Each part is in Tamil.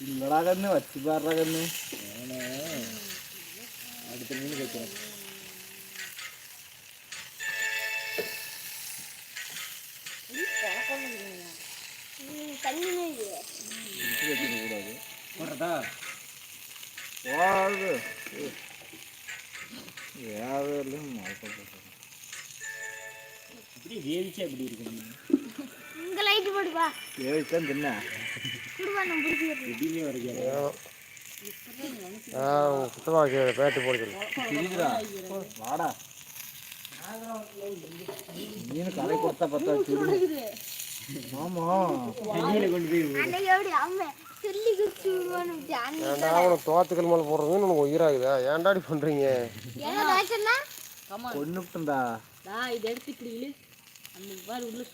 இல்லடா கண்ணு வச்சு பாடுறா கண்ணு அடுத்த மீன் வைக்கிறேன் தண்ணியே இது வச்சு வச்சுக்க கூடாது போடுறதா போடாது வேலையும் இப்படி வேவிச்சா எப்படி இருக்கு இங்க லைட் போடுப்பா ஏழித்தான் தின்ன சுத்தமாக பேட்டு வாடா மீன் கலை கொடுத்தா பார்த்தா ஆமா ஏன்டா உனக்கு தோத்துக்கள் மேலே போடுறது மீன் உனக்கு உயிராகுதா ஏன்டாடி பண்ணுறீங்க இதை எடுத்து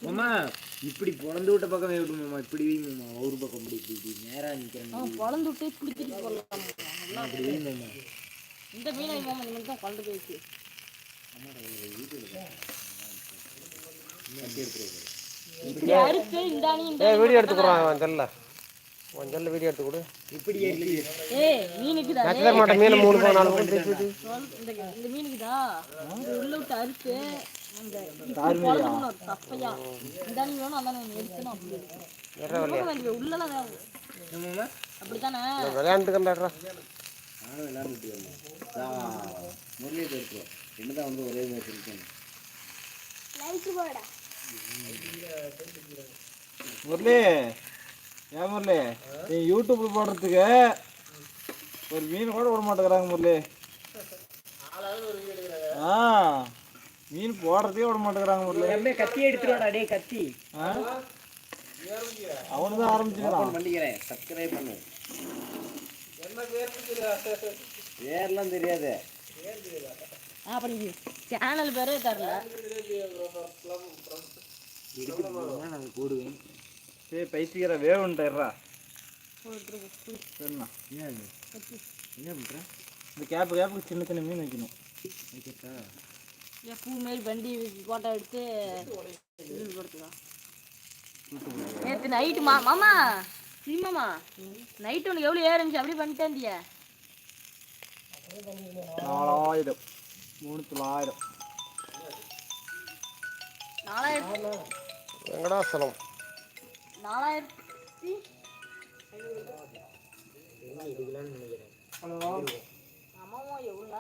மாமா இப்படி பொழந்து விட்ட பக்கம் விட்டு மாமா இப்படி மாமா ஒரு பக்கம் இப்படி இப்படி இப்படி நேரா நிக்கிறேன் குழந்து விட்டு பிடிச்சிட்டு போடலாம் அப்படி மாமா இந்த மீனை மாமா நீங்கள் தான் குழந்து போயிடுச்சு இந்த வீடியோ எடுத்துக்கிறான் எடுத்து கொடு இப்படி ஏறி ஏய் மீனுக்குதா நான் தர மாட்டேன் மீன் மூணு போ நாலு போட்டு திருப்பி சொல் இந்த இந்த இது உள்ள விட்டு அறுத்து எடுத்துருவோம் என்னதான் வந்து ஒரே மாதிரி இருக்கேன் லைட் போடா. முரளி ஏன் முரளி நீ யூடியூப்ல போடுறதுக்கு ஒரு மீன் கூட விட மாட்டேங்கிறாங்க முரளி. ஆ. மீன் போடுறதே விட மாட்டேங்கிறாங்க அப்படியே கத்தி எடுத்துருவாடா டேய் கத்தி. ஆ? அவனு தான் ஆரம்பிச்சுக்கிறான். பண்ணிக்கிறேன். சப்ஸ்கிரைப் பண்ணு. பேர்லாம் தெரியாது. ஆ, அப்ப நீங்க சேனல் பேரே தரல நான் போடுவேன். ஏய் பைத்தியக்கிற வேவுன்ட்டாயிடுறா சரிண்ணா. என்ன என்ன பண்ற? இந்த கேப்பு கேப்புக்கு சின்ன சின்ன மீன் வைக்கணும். வைக்கட்டா? ஏன் பூ மாரி வண்டி போட்டோ எடுத்து கொடுத்துக்கலாம் நேற்று நைட்டு மா மாமா சினிமாமா நைட்டு உனக்கு எவ்வளோ ஏறிச்சு அப்படி பண்ணிட்டேந்தியா நாலாயிரம். மூணு தொள்ளாயிரம் நாலாயிரத்தி வெங்கடாசலம். நாலாயிரத்தி ஆமாம் எவ்வளோ